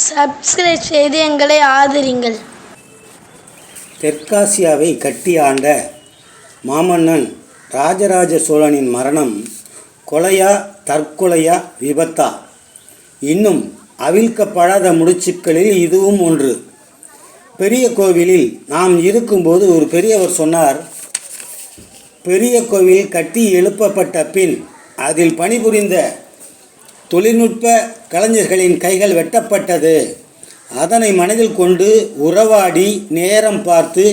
Subscribe செய்து எங்களை ஆதரிங்கள். தெற்காசியாவை கட்டி ஆண்ட மாமன்னன் ராஜராஜ சோழனின் மரணம் கொலையா தற்கொலையா விபத்தா? இன்னும் அவிழ்க்கப்படாத முடிச்சுக்களில் இதுவும் ஒன்று. பெரிய கோவிலில் நாம் இருக்கும்போது ஒரு பெரியவர் சொன்னார் பெரிய கோவில் கட்டி எழுப்பப்பட்ட பின் அதில் பணிபுரிந்த தொழில்நுட்ப கலைஞர்களின் கைகள் வெட்டப்பட்டது. அதனை மனதில் கொண்டு உறவாடி நேரம் பார்த்து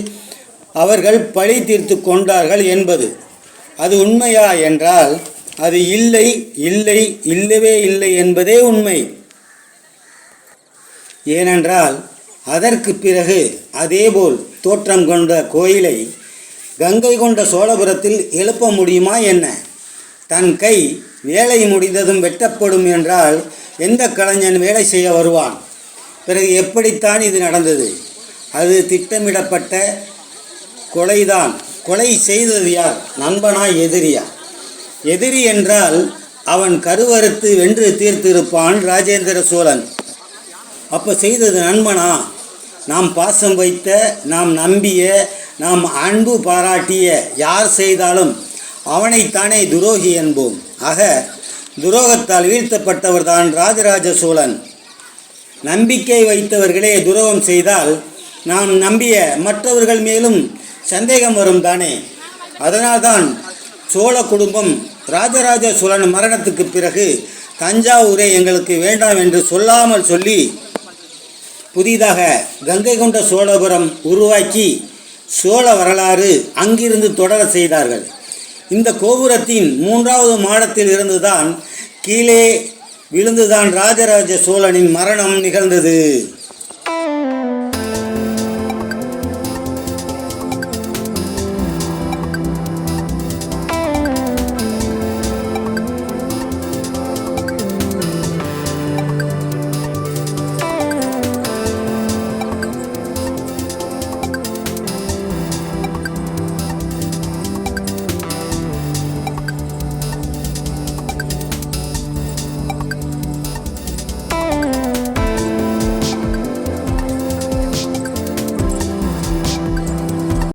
அவர்கள் பழி தீர்த்து கொண்டார்கள் என்பது. அது உண்மையா என்றால் அது இல்லை இல்லை இல்லவே இல்லை என்பதே உண்மை. ஏனென்றால் அதற்கு பிறகு அதேபோல் தோற்றம் கொண்ட கோயிலை கங்கை கொண்ட சோழபுரத்தில் எழுப்ப முடியுமா என்ன? தன் கை வேலை முடிந்ததும் வெட்டப்படும் என்றால் எந்த கலைஞன் வேலை செய்ய வருவான்? பிறகு எப்படித்தான் இது நடந்தது? அது திட்டமிடப்பட்ட கொலைதான். கொலை செய்தது யார்? நண்பனா எதிரியா? எதிரி என்றால் அவன் கருவறுத்து வென்று தீர்த்திருப்பான் ராஜேந்திர சோழன். அப்போ செய்தது நண்பனா? நாம் பாசம் வைத்த நாம் நம்பிய நாம் அன்பு பாராட்டிய யார் செய்தாலும் அவனைத்தானே துரோகி என்போம். ஆக துரோகத்தால் வீழ்த்தப்பட்டவர்தான் ராஜராஜ சோழன். நம்பிக்கை வைத்தவர்களே துரோகம் செய்தால் நாம் நம்பிய மற்றவர்கள் மேலும் சந்தேகம் வரும் தானே. அதனால்தான் சோழ குடும்பம் ராஜராஜ சோழன் மரணத்துக்கு பிறகு தஞ்சாவூரை எங்களுக்கு வேண்டாம் என்று சொல்லாமல் சொல்லி புதிதாக கங்கை கொண்ட சோழபுரம் உருவாக்கி சோழ வரலாறு அங்கிருந்து தொடர செய்தார்கள். இந்த கோபுரத்தின் மூன்றாவது மாடத்தில் இருந்துதான் கீழே விழுந்துதான் ராஜராஜ சோழனின் மரணம் நிகழ்ந்தது.